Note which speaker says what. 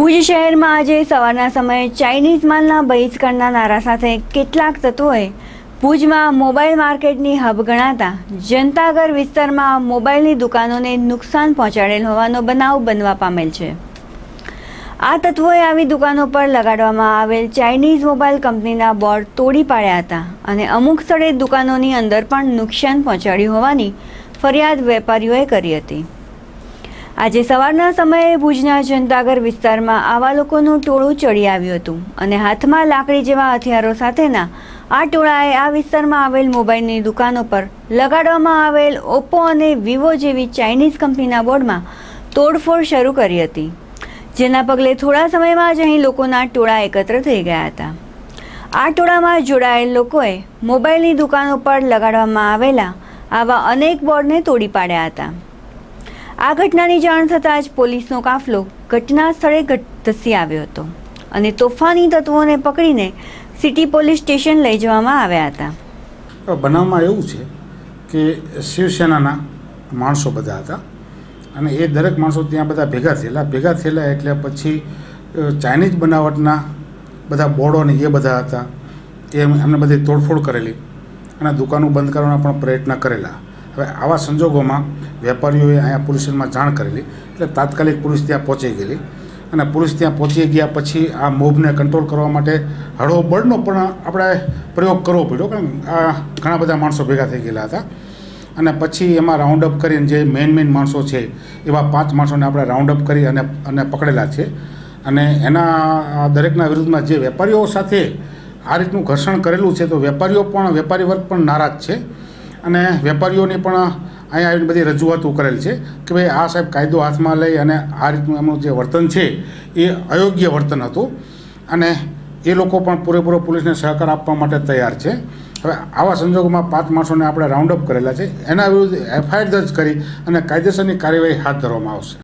Speaker 1: ભુજ શહેરમાં આજે સવારના સમયે ચાઇનીઝ માલના બહિષ્કારના નારા સાથે કેટલાક તત્વોએ ભુજમાં મોબાઈલ માર્કેટની હબ ગણાતા જનતાગર વિસ્તારમાં મોબાઈલની દુકાનોને નુકસાન પહોંચાડેલ હોવાનો બનાવ બનવા પામેલ છે. આ તત્વોએ આવી દુકાનો પર લગાડવામાં આવેલ ચાઇનીઝ મોબાઈલ કંપનીના બોર્ડ તોડી પાડ્યા હતા અને અમુક સ્થળે દુકાનોની અંદર પણ નુકસાન પહોંચાડ્યું હોવાની ફરિયાદ વેપારીઓએ કરી હતી. આજે સવારના સમયે ભુજના જનતાગર વિસ્તારમાં આવા લોકોનું ટોળું ચડી આવ્યું હતું અને હાથમાં લાકડી જેવા હથિયારો સાથેના આ ટોળાએ આ વિસ્તારમાં આવેલ મોબાઈલની દુકાનો પર લગાડવામાં આવેલ ઓપ્પો અને વિવો જેવી ચાઇનીઝ કંપનીના બોર્ડમાં તોડફોડ શરૂ કરી હતી. જેના પગલે થોડા સમયમાં જ અહીં લોકોના ટોળા એકત્ર થઈ ગયા હતા. આ ટોળામાં જોડાયેલ લોકોએ મોબાઈલની દુકાનો પર લગાડવામાં આવેલા આવા અનેક બોર્ડને તોડી પાડ્યા હતા. આ ઘટનાની જાણ થતાં જ પોલીસનો કાફલો ઘટના સ્થળે ધસી આવ્યો હતો અને તોફાની તત્વોને પકડીને સિટી પોલીસ સ્ટેશન લઈ જવામાં આવ્યા હતા.
Speaker 2: બનાવમાં એવું છે કે શિવસેનાના માણસો બધા હતા અને એ દરેક માણસો ત્યાં બધા ભેગા થયેલા. ભેગા થયેલા એટલે પછી ચાઇનીઝ બનાવટના બધા બોર્ડો ને એ બધા હતા. એ એમ- એમને બધી તોડફોડ કરેલી અને દુકાનો બંધ કરવાના પણ પ્રયત્ન કરેલા. હવે આવા સંજોગોમાં વેપારીઓએ અહીંયા પોલીસ જાણ કરેલી, એટલે તાત્કાલિક પોલીસ ત્યાં પહોંચી ગયેલી. અને પોલીસ ત્યાં પહોંચી ગયા પછી આ મોબને કંટ્રોલ કરવા માટે હળવો બળનો પણ આપણે પ્રયોગ કરવો પડ્યો, કારણ આ ઘણા બધા માણસો ભેગા થઈ ગયેલા હતા. અને પછી એમાં રાઉન્ડ અપ કરીને જે મેઇન મેઇન માણસો છે, એવા પાંચ માણસોને આપણે રાઉન્ડ અપ કરી અને અને પકડેલા છે. અને એના દરેકના વિરુદ્ધમાં જે વેપારીઓ સાથે આ રીતનું ઘર્ષણ કરેલું છે, તો વેપારીઓ પણ, વેપારી વર્ગ પણ નારાજ છે. અને વેપારીઓની પણ અહીંયા આવીને બધી રજૂઆતો કરેલ છે કે ભાઈ આ સાહેબ કાયદો હાથમાં લઈ અને આ રીતનું એમનું જે વર્તન છે એ અયોગ્ય વર્તન હતું. અને એ લોકો પણ પૂરેપૂરો પોલીસને સહકાર આપવા માટે તૈયાર છે. હવે આવા સંજોગોમાં પાંચ માણસોને આપણે રાઉન્ડ અપ કરેલા છે. એના વિરુદ્ધ એફઆઈઆર દર્જ કરી અને કાયદેસરની કાર્યવાહી હાથ ધરવામાં આવશે.